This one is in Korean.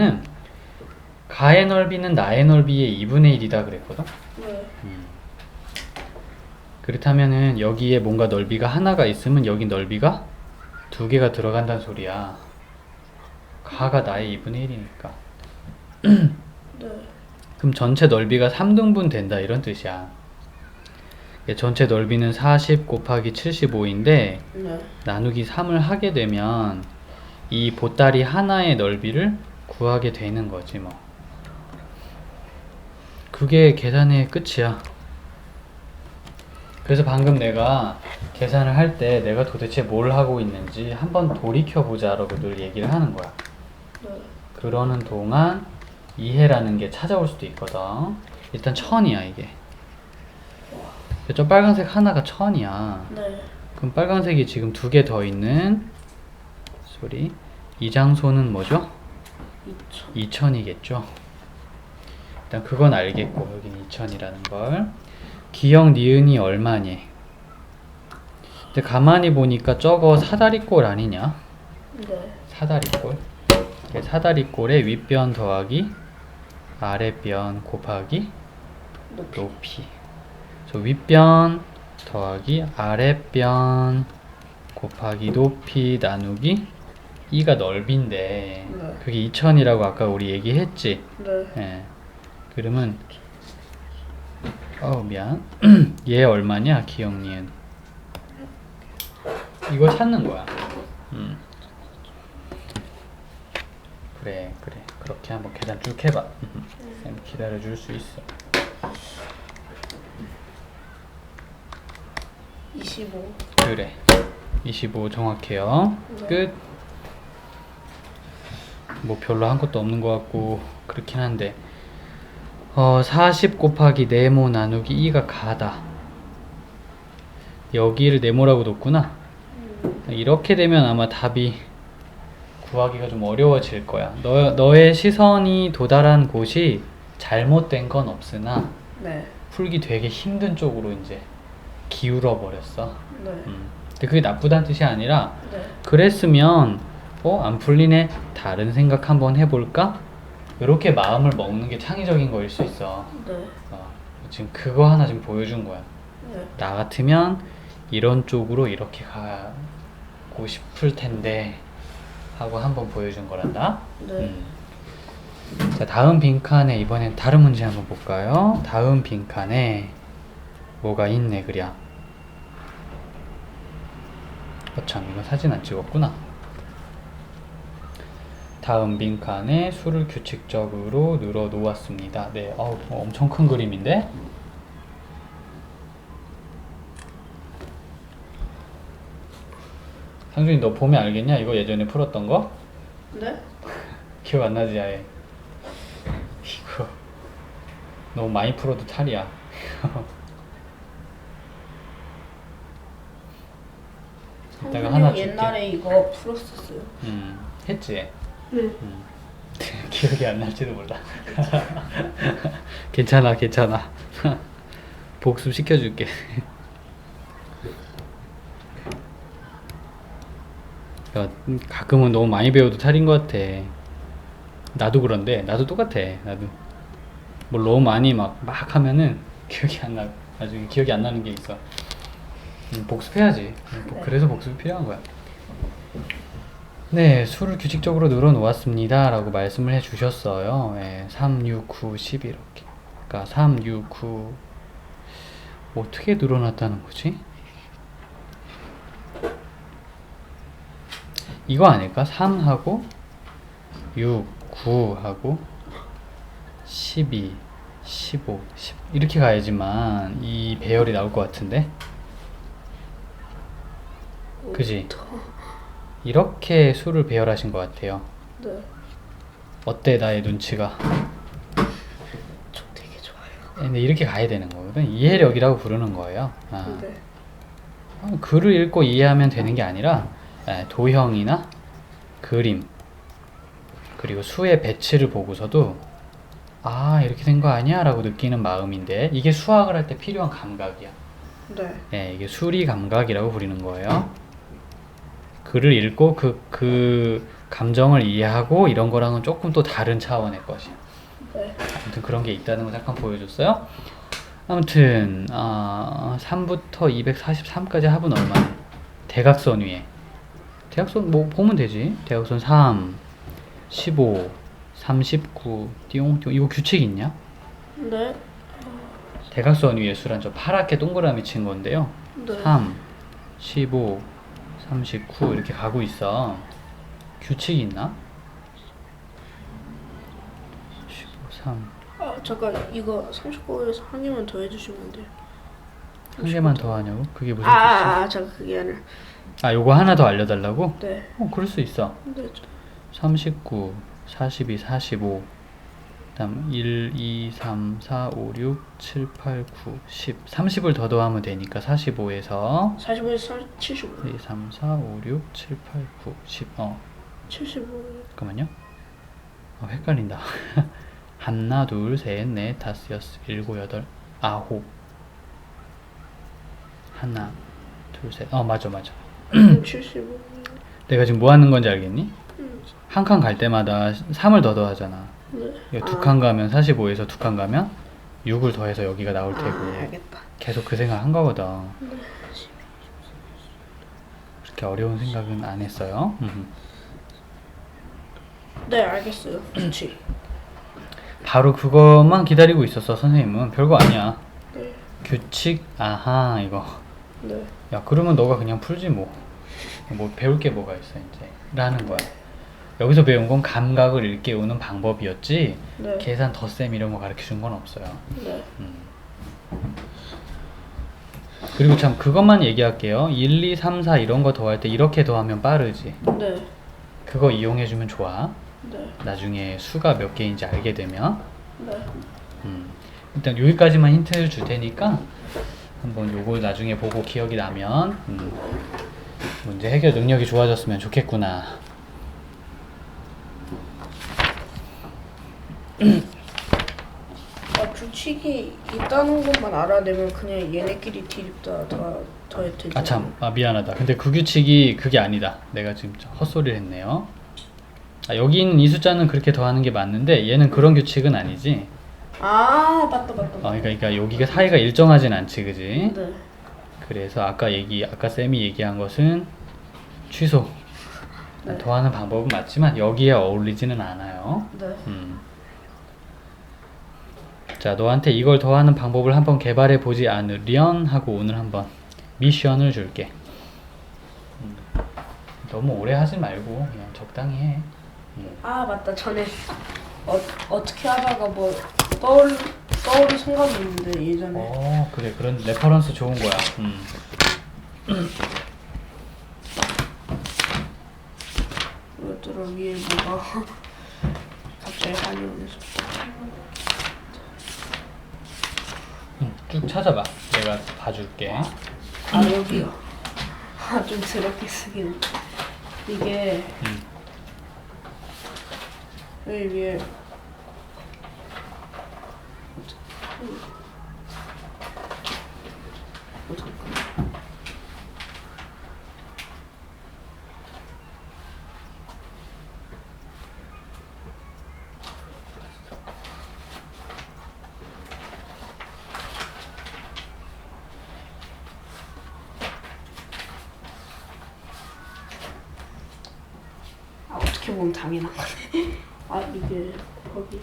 그러면은 가의 넓이는 나의 넓이의 2분의 1이다 그랬거든. 네. 그렇다면은 여기에 뭔가 넓이가 하나가 있으면 여기 넓이가 두 개가 들어간다는 소리야. 가가 나의 2분의 1이니까. 네. 그럼 전체 넓이가 3등분 된다 이런 뜻이야. 예, 전체 넓이는 40 곱하기 75인데 네. 나누기 3을 하게 되면 이 보따리 하나의 넓이를 구하게 되는 거지 뭐. 그게 계산의 끝이야. 그래서 방금 내가 계산을 할 때 내가 도대체 뭘 하고 있는지 한번 돌이켜 보자 라고 늘 얘기를 하는 거야. 네. 그러는 동안 이해라는 게 찾아올 수도 있거든. 일단 천이야 이게. 저 빨간색 하나가 천이야. 네. 그럼 빨간색이 지금 두 개 더 있는 소리 이 장소는 뭐죠? 2천. 2000이겠죠. 일단 그건 알겠고 여기는 2000이라는 걸 기억 니은이 얼마니? 근데 가만히 보니까 저거 사다리꼴 아니냐? 네. 사다리꼴. 이게 사다리꼴의 윗변 더하기 아랫변 곱하기 높이. 높이. 저 윗변 더하기 아랫변 곱하기 높이 나누기 2가 넓인데 네. 그게 2000이라고 아까 우리 얘기했지. 네. 예. 그러면 어 미안. 얘 얼마냐 기억 니은. 이거 찾는 거야. 음. 그래 그래 그렇게 한번 계산 쭉 해봐. 쌤 기다려 줄 수 있어. 25. 그래. 25 정확해요. 네. 끝. 뭐 별로 한 것도 없는 것 같고 그렇긴 한데 어, 40 곱하기 네모 나누기 2가 가다. 여기를 네모라고 뒀구나. 이렇게 되면 아마 답이 구하기가 좀 어려워질 거야. 너, 너의 시선이 도달한 곳이 잘못된 건 없으나 네. 풀기 되게 힘든 쪽으로 이제 기울어 버렸어. 네. 음. 근데 그게 나쁘다는 뜻이 아니라 네. 그랬으면 어? 안 풀리네? 다른 생각 한번 해볼까? 이렇게 마음을 먹는 게 창의적인 거일 수 있어. 네. 어, 지금 그거 하나 지금 보여준 거야. 네. 나 같으면 이런 쪽으로 이렇게 가고 싶을 텐데 하고 한번 보여준 거란다? 네. 음. 자 다음 빈칸에 이번엔 다른 문제 한번 볼까요? 다음 빈칸에 뭐가 있네 그랴. 어참 이거 사진 안 찍었구나 다음 빈칸에 수를 규칙적으로 늘어 놓았습니다. 네 어우, 어, 엄청 큰 그림인데? 상준이 너 보면 알겠냐? 이거 예전에 풀었던 거? 네. 기억 안 나지 아예? 이거 너무 많이 풀어도 탈이야. 이따가 하나 줄게. 옛날에 이거 풀었었어요. 음 했지 네. 음. 기억이 안 날지도 몰라 괜찮아 괜찮아 복습 시켜줄게 야, 가끔은 너무 많이 배워도 탈인 것 같아 나도 그런데 나도 똑같아 나도 뭘 너무 많이 막 막 하면은 기억이 안 나. 나중에 기억이 안 나는 게 있어. 음, 복습해야지. 음, 복- 네. 그래서 복습이 필요한 거야. 네, 수를 규칙적으로 늘어 놓았습니다. 라고 말씀을 해 주셨어요. 예, 3, 6, 9, 10 이렇게. 그러니까 3, 6, 9 어떻게 늘어났다는 거지? 이거 아닐까? 3하고 6, 9하고 12, 15, 10 이렇게 가야지만 이 배열이 나올 것 같은데 그지? 이렇게 수를 배열하신 것 같아요 네. 어때 나의 눈치가? 저 되게 좋아요. 근데 이렇게 가야 되는 거거든 이해력이라고 부르는 거예요 아. 네. 어, 글을 읽고 이해하면 되는 게 아니라 에, 도형이나 그림 그리고 수의 배치를 보고서도 아 이렇게 된 거 아니야? 라고 느끼는 마음인데 이게 수학을 할 때 필요한 감각이야 네. 네, 이게 수리 감각이라고 부르는 거예요 글을 읽고 그, 그 감정을 이해하고 이런 거랑은 조금 또 다른 차원의 것이야. 네. 아무튼 그런 게 있다는 걸 잠깐 보여줬어요. 아무튼 아 3부터 243까지 합은 얼마나? 대각선 위에 대각선 뭐 보면 되지. 대각선 3, 15, 39, 띠용띠용 이거 규칙 있냐? 네. 대각선 위에 수란 저 파랗게 동그라미 친 건데요. 네. 3, 15, 39 이렇게 가고 있어. 규칙이 있나? 15, 3. 아 잠깐 이거 39에서 한 개만 더 해주시면 안 돼요? 한 개만 더 하냐고? 그게 무슨 아, 뜻이야? 아, 아 잠깐 그게 아니라 아, 요거 하나 더 알려달라고? 네. 어, 그럴 수 있어. 네. 저- 39, 42, 45. 그다음 1, 2, 3, 4, 5, 6, 7, 8, 9, 10. 30을 더 더하면 되니까 45에서 45에서 75. 2, 3, 4, 5, 6, 7, 8, 9, 10. 어, 75. 잠깐만요. 어, 헷갈린다. 하나, 둘, 셋, 넷, 다섯, 여섯, 일곱, 여덟, 아홉. 하나, 둘, 셋. 어, 맞아, 맞아. 75. 내가 지금 뭐 하는 건지 알겠니? 음. 한칸 갈 때마다 3을 더 더하잖아. 네. 두 아. 칸 가면 45에서 두 칸 가면 6을 더해서 여기가 나올 테고. 아, 알겠다. 계속 그 생각 한 거거든. 그렇게 어려운 생각은 안 했어요. 음. 네, 알겠어요. 좋지. 바로 그것만 기다리고 있었어, 선생님은. 별거 아니야. 네. 규칙, 아하, 이거. 네. 야, 그러면 너가 그냥 풀지 뭐. 뭐 배울 게 뭐가 있어, 이제. 라는 거야. 여기서 배운 건 감각을 일깨우는 방법이었지, 네. 계산 덧셈 이런 거 가르쳐 준 건 없어요. 네. 그리고 참 그것만 얘기할게요. 1, 2, 3, 4 이런 거 더할 때 이렇게 더하면 빠르지. 네. 그거 이용해 주면 좋아. 네. 나중에 수가 몇 개인지 알게 되면. 네. 음. 일단 여기까지만 힌트를 줄 테니까 한번 요걸 나중에 보고 기억이 나면 음, 문제 해결 능력이 좋아졌으면 좋겠구나. 아, 규칙이 있다는 것만 알아내면 그냥 얘네끼리 디립다 다 더해 되죠. 아 참, 아 미안하다. 근데 그 규칙이 그게 아니다. 내가 지금 좀 헛소리를 했네요. 아, 여기 있는 이 숫자는 그렇게 더하는 게 맞는데 얘는 그런 규칙은 아니지. 아, 맞다, 맞다. 어, 그러니까, 그러니까 여기가 사이가 일정하진 않지, 그지? 네. 그래서 아까 얘기, 아까 쌤이 얘기한 것은 취소. 네. 더하는 방법은 맞지만 여기에 어울리지는 않아요. 네. 음. 자, 너한테 이걸 더하는 방법을 한번 개발해 보지 않으련 하고 오늘 한번 미션을 줄게. 음. 너무 오래 하지 말고 그냥 적당히 해. 음. 아, 맞다. 전에 어, 어떻게 하다가 뭐 떠올 떠오른 생각이 있는데 예전에 어, 그래. 그런 레퍼런스 좋은 거야. 음. 이것들을 위에 뭐가 갑자기 한이 오면서 음, 쭉 찾아봐. 내가 봐줄게. 아 여기요. 아 좀 더럽게 쓰긴 이게 음. 여기 위에 어, 잠깐. 아 어떻게 보면 당연한 거네. 아 이게 거기